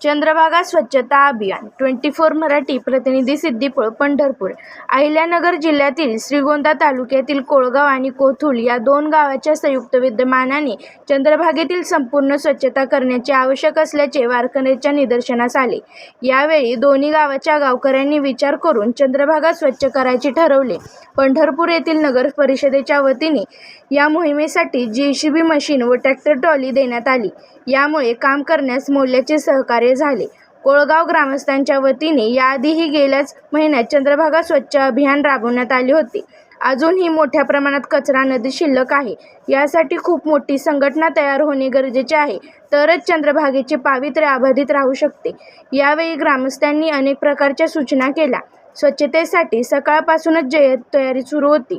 चंद्रभागा स्वच्छता अभियान. Twenty four Marathi प्रतिनिधी सिद्धीपूळ पंढरपूर. अहिल्यानगर जिल्ह्यातील श्रीगोंदा तालुक्यातील कोळगाव आणि कोथुल या दोन गावाच्या संयुक्त विद्यमानाने चंद्रभागेतील संपूर्ण स्वच्छता करण्याचे आवश्यक असल्याचे वारकऱ्यांच्या निदर्शनास आले. यावेळी दोन्ही गावाच्या गावकऱ्यांनी विचार करून चंद्रभागा स्वच्छ करायचे ठरवले. पंढरपूर येथील नगर परिषदेच्या वतीने या मोहिमेसाठी जे सी बी मशीन व ट्रॅक्टर ट्रॉली देण्यात आली. यामुळे काम करण्यास मोल्याचे सहकार्य झाले. कोळगाव ग्रामस्थांच्या वतीने याआधीही गेल्याच महिन्यात चंद्रभागा स्वच्छ अभियान राबवण्यात आले होते. अजूनही मोठ्या प्रमाणात कचरा नदी शिल्लक आहे. यासाठी खूप मोठी संघटना तयार होणे गरजेचे आहे. तरच चंद्रभागेचे पावित्र्य अबाधित राहू शकते. यावेळी ग्रामस्थांनी अनेक प्रकारच्या सूचना केल्या. स्वच्छतेसाठी सकाळपासूनच जय्यत तयारी सुरू होती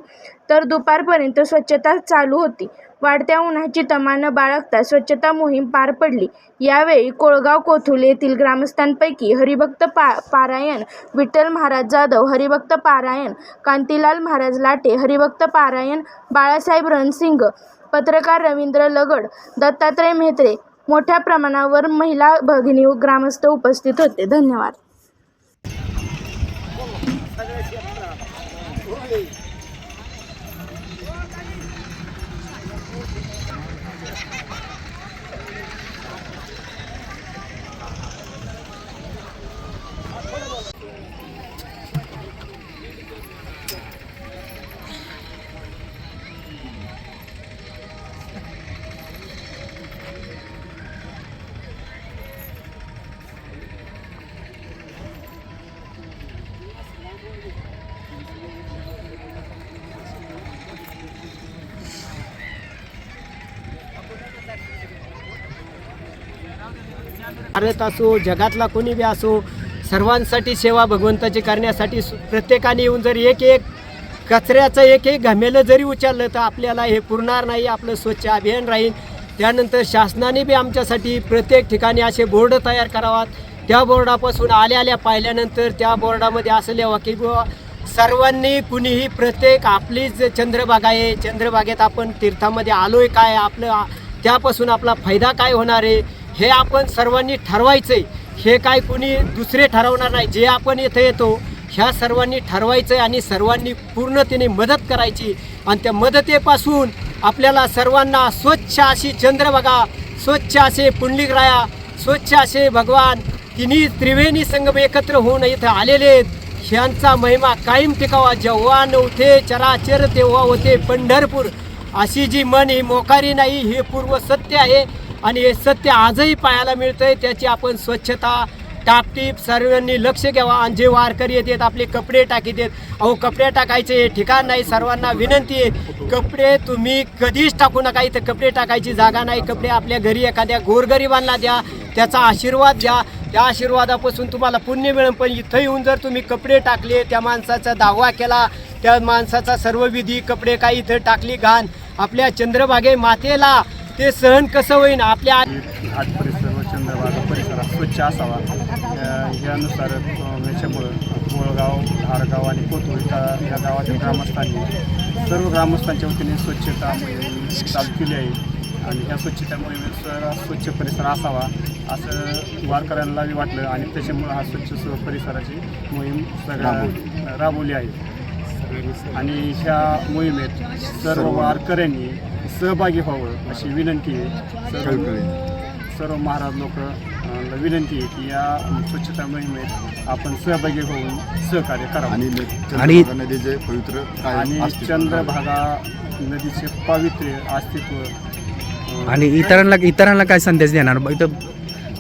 तर दुपारपर्यंत स्वच्छता चालू होती. वाढत्या उन्हाची तमा न बाळगता स्वच्छता मोहीम पार पडली. यावेळी कोळगाव कोथुल येथील ग्रामस्थांपैकी हरिभक्त पा पारायण विठ्ठल महाराज जाधव हरिभक्त पारायण कांतीलाल महाराज लाटे हरिभक्त पारायण बाळासाहेब रणसिंग पत्रकार रवींद्र लगड दत्तात्रय म्हेत्रे मोठ्या प्रमाणावर महिला भगिनी ग्रामस्थ उपस्थित होते. धन्यवाद. Hasta que decía, भारत असो जगातला कोणी बी असो सर्वांसाठी सेवा भगवंताची करण्यासाठी सु- प्रत्येकाने येऊन जर एक एक कचऱ्याचं एक एक घमेलं जरी उचललं तर आपल्याला हे पुरणार नाही आपलं स्वच्छ अभियान राहील. त्यानंतर शासनाने बी आमच्यासाठी प्रत्येक ठिकाणी असे बोर्ड तयार करावात. त्या बोर्डापासून आल्या आल्या पाहिल्यानंतर त्या बोर्डामध्ये असं लिहावं की बुवा सर्वांनी कुणीही प्रत्येक आपलीच चंद्रभागा आहे. चंद्रभागेत आपण तीर्थामध्ये आलोय काय? आपलं त्यापासून आपला फायदा काय होणार आहे? हे आपण सर्वांनी ठरवायचं आहे हे काय कुणी दुसरे ठरवणार नाही. जे आपण इथं येतो ह्या सर्वांनी ठरवायचं आहे आणि सर्वांनी पूर्णतेने मदत करायची. आणि त्या मदतीपासून आपल्याला सर्वांना स्वच्छ अशी चंद्रभागा स्वच्छ असे पुंडलिकराया स्वच्छ असे भगवान. तिन्ही त्रिवेणी संगम एकत्र होऊन इथं आलेले आहेत. ह्यांचा महिमा कायम टिकावा. जेव्हा नव्हते चराचर तेव्हा होते पंढरपूर. अशी जी मन ही मोकारी नाही हे पूर्व सत्य आहे. आणि हे सत्य आजही पाहायला मिळतंय. त्याची आपण स्वच्छता टापटीप सर्वांनी लक्ष घ्यावा. आणि जे वारकरी येतात आपले कपडे टाकी देत अहो कपडे टाकायचे ठिकाण नाही. सर्वांना विनंती आहे कपडे तुम्ही कधीच टाकू नका. इथं कपडे टाकायची जागा नाही. कपडे आपल्या घरी एखाद्या गोरगरिबांना द्या. त्याचा आशीर्वाद द्या त्या आशीर्वादापासून तुम्हाला पुण्य मिळेल. पण इथं येऊन जर तुम्ही कपडे टाकले त्या माणसाचा दावा केला त्या माणसाचा सर्व विधी कपडे काही इथं टाकली घाण. आपल्या चंद्रभागे मातेला ते सहन कसं होईन? आपल्या हात परिसर व चंद्रभागा परिसर स्वच्छ असावा. यानुसार याच्यामुळं कोळगाव धारगाव आणि कोथरूड या या गावातील ग्रामस्थांनी सर्व ग्रामस्थांच्या वतीने स्वच्छता मोहीम चालू केली आहे. आणि ह्या स्वच्छता मोहिमेनुसार स्वच्छ परिसर असावा असं वारकऱ्यांनाही वाटलं. आणि त्याच्यामुळं हा स्वच्छ स- परिसराची मोहीम सगळ्या राबवली. आहे. आणि ह्या मोहिमेत सर्व वारकऱ्यांनी सहभागी व्हावं अशी विनंती आहे. सर्व सर्व महाराज लोक विनंती आहे की या स्वच्छता मोहिमेत आपण सहभागी होऊन सहकार्य करावं. आणि नदीचे पवित्र काय आणि चंद्रभागा नदीचे पावित्र्य अस्तित्व आणि इतरांना इतरांना काय संदेश देणार? इथं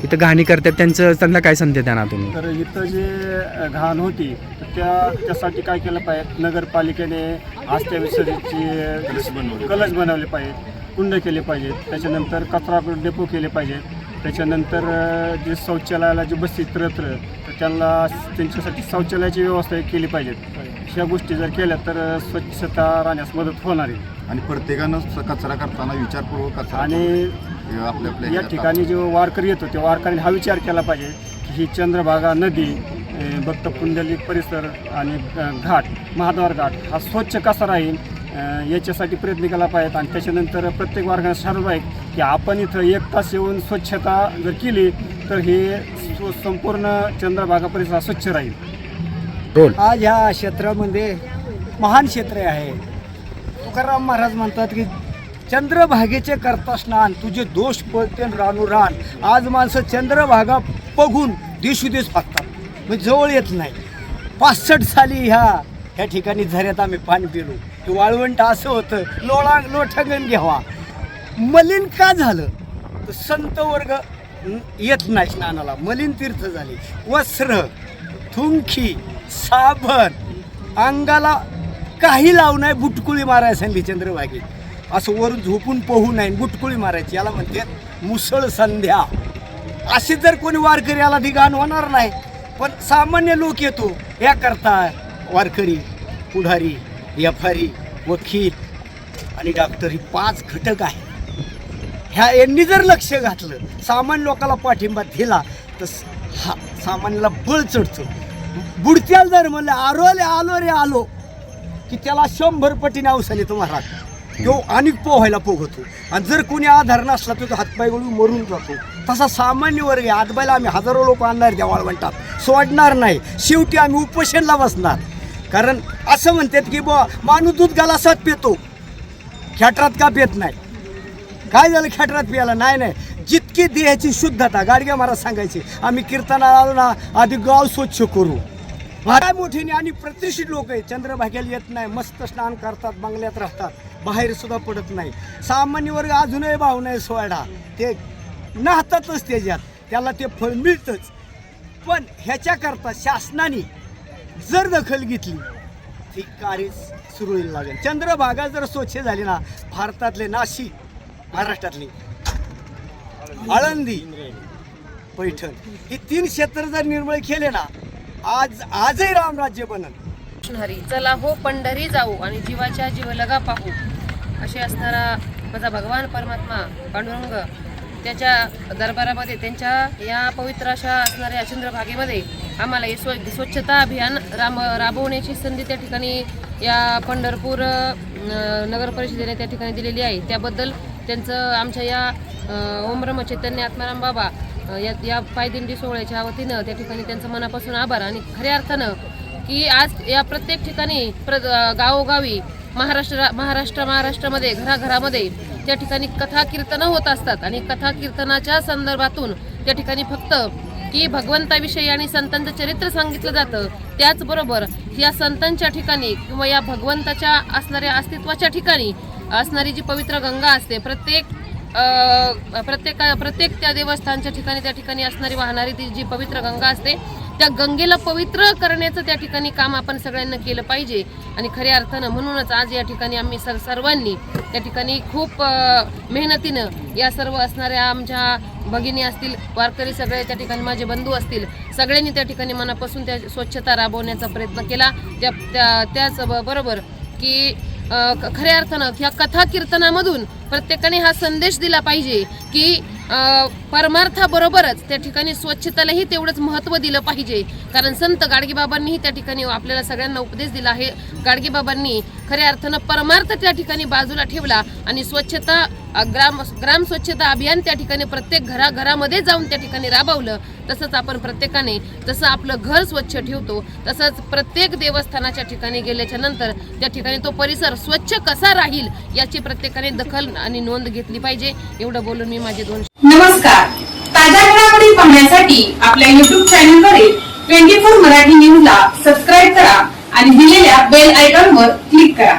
इथं घाणी करतात त्यांचं त्यांना काय संदेश देणार तुम्ही? तर इथं जे घाण होती तर त्या त्यासाठी काय केलं पाहिजे? नगरपालिकेने आस्त्या विसर्जनची कलश बनवले. कलश बनवले पाहिजेत कुंड केले पाहिजेत. त्याच्यानंतर कचरा डेपो केले पाहिजेत. त्याच्यानंतर जे शौचालयाला जे बसते इतरत्र तर त्यांना त्यांच्यासाठी शौचालयाची व्यवस्था केली पाहिजेत. ह्या गोष्टी जर केल्या तर स्वच्छता राहण्यास मदत होणार आहे. आणि प्रत्येकानं कचरा करताना विचारपूर्वक कचरा आणि आपल्या आपल्या या ह्याच्यात ठिकाणी जो वारकरी येतो त्या वारकऱ्यांनी हा विचार केला पाहिजे की ही चंद्रभागा नदी अं, भक्त पुंडलिक परिसर आणि अं, घाट महाद्वार घाट हा स्वच्छ कसा राहील अं, याच्यासाठी प्रयत्न केला पाहिजेत. आणि त्याच्यानंतर प्रत्येक वर्गाने ठरवलं आहे की आपण इथं एक तास येऊन स्वच्छता जर केली तर हे सु- संपूर्ण चंद्रभागा परिसर स्वच्छ राहील. आज ह्या क्षेत्रामध्ये महान क्षेत्र आहे. तुकाराम महाराज म्हणतात की चंद्रभागेचे करता स्नान तुझे दोष पळते न रानू रान. आज माणसं चंद्रभागा बघून दिवसुदिवस फागतात म्हणजे जवळ येत नाही. पासष्ट साली ह्या ह्या ठिकाणी झऱ्यात आम्ही पाणी पिलो. की वाळवंट असं होतं लोळा लोठंगण घ्यावा. मलिन का झालं? तर संत वर्ग येत नाही स्नानाला. मलिन तीर्थ झाले. वस्त्र थुंकी साबण अंगाला काही लावू नाही बुटकुळी मारायला सांगली चंद्रभागेत. असं वरून झोपून पोहू नाही गुटकुळी मारायची. याला म्हणते मुसळ संध्या. असे जर कोणी वारकरी याला दिगाण होणार नाही पण सामान्य लोक येतो. या करता वारकरी पुढारी व्यापारी वकील आणि डॉक्टर ही पाच घटक आहे ह्या यांनी जर लक्ष घातलं सामान्य लोकाला पाठिंबा दिला तर हा सामान्याला बळ चढतो. बुडत्याला जर म्हणलं आलो रे आलो रे आलो की त्याला शंभर पटीने अवसाने तुम्हाला तो आणि पोहायला पोहतो. आणि जर कोणी आधार नसला तर तो हातपाय गळून मरून जातो. तसा सामान्य वर्ग आहे. हातबायला आम्ही हजारो लोक आणणार देवाळ म्हणतात. सोडणार नाही. शेवटी आम्ही उपोषणला बसणार. कारण असं म्हणतात की बुवा माणूस दूध गलासात पितो. खेटरात का पित नाही? काय झालं खेटरात पियाला? नाही नाही. जितकी देहाची शुद्धता गाडग्या महाराज सांगायची आम्ही कीर्तनाला आलो ना आधी गाव स्वच्छ करू. काय मोठीने आणि प्रतिष्ठित लोक आहेत. चंद्रभाग्याला येत नाही मस्त स्नान करतात बंगल्यात राहतात बाहेर सुद्धा पडत नाही. सामान्य वर्ग अजूनही भाव नाही सोडा ते नाहतातच त्याच्यात. त्याला ते फळ मिळतंच. पण ह्याच्याकरता शासनाने जर दखल घेतली ती कार्य होईल लागेल. चंद्रभागा जर स्वच्छ झाली ना भारतातले नाशिक महाराष्ट्रातले आळंदी पैठण हे तीन क्षेत्र जर निर्मळ केले ना आज आजही रामराज्य बनल. हरी चला हो पंढरी जाऊ आणि जीवाच्या जीवलगा पाहू. असे असणारा माझा भगवान परमात्मा पांडुरंग त्याच्या दरबारामध्ये त्यांच्या या पवित्र अशा असणाऱ्या चंद्रभागेमध्ये आम्हाला हे स्व स्वच्छता अभियान राम राबवण्याची संधी त्या ठिकाणी या पंढरपूर नगर परिषदेने त्या ठिकाणी दिलेली आहे. त्याबद्दल त्यांचं आमच्या या अं, ओम चैतन्य आत्माराम बाबा या या पायदिंडी सोहळ्याच्या वतीनं त्या ठिकाणी त्यांचं मनापासून आभार आणि खऱ्या अर्थानं की आज या प्रत्येक ठिकाणी प्र गावोगावी महाराष्ट्र महाराष्ट्र महाराष्ट्रामध्ये घराघरामध्ये त्या ठिकाणी कथा कीर्तनं होत असतात आणि कथा कीर्तनाच्या संदर्भातून त्या ठिकाणी फक्त की भगवंताविषयी आणि संतांचं चरित्र सांगितलं जातं त्याचबरोबर या संतांच्या ठिकाणी किंवा या भगवंताच्या असणाऱ्या अस्तित्वाच्या ठिकाणी असणारी जी पवित्र गंगा असते प्रत्येक प्रत्येक प्रत्येक त्या देवस्थानच्या ठिकाणी त्या ठिकाणी असणारी वाहणारी ती जी पवित्र गंगा असते त्या गंगेला पवित्र करण्याचं त्या ठिकाणी काम आपण सगळ्यांना केलं पाहिजे. आणि खऱ्या अर्थानं म्हणूनच आज या ठिकाणी आम्ही सर सर्वांनी त्या ठिकाणी खूप मेहनतीनं या सर्व असणाऱ्या आमच्या भगिनी असतील वारकरी सगळे त्या ठिकाणी माझे बंधू असतील सगळ्यांनी त्या ठिकाणी मनापासून त्या स्वच्छता राबवण्याचा प्रयत्न केला. त्या त्या त्याच बरोबर की खऱ्या अर्थानं ह्या कथा कीर्तनामधून प्रत्येकाने हा संदेश दिला पाहिजे की परमार्थाबरोबरच त्या ठिकाणी स्वच्छतेलाही तेवढंच महत्त्व दिलं पाहिजे. कारण संत गाडगेबाबांनीही त्या ठिकाणी आपल्याला सगळ्यांना उपदेश दिला आहे. गाडगेबाबांनी खऱ्या अर्थानं परमार्थ त्या ठिकाणी बाजूला ठेवला आणि स्वच्छता ग्राम ग्राम स्वच्छता अभियान त्या ठिकाणी प्रत्येक घराघरामध्ये जाऊन त्या ठिकाणी राबवलं. तसंच आपण प्रत्येकाने जसं आपलं घर स्वच्छ ठेवतो तसंच प्रत्येक देवस्थानाच्या ठिकाणी गेल्याच्यानंतर त्या ठिकाणी तो परिसर स्वच्छ कसा राहील याची प्रत्येकाने दखल आणि नोंद घेतली पाहिजे. एवढं बोलून मी माझे दोन नमस्कार. ताज्या घडामोडी पाहण्यासाठी आपल्या युट्यूब चॅनलवरील ट्वेंटी फोर मराठी न्यूजला सबस्क्राईब करा आणि दिलेल्या बेल आयकॉनवर क्लिक करा.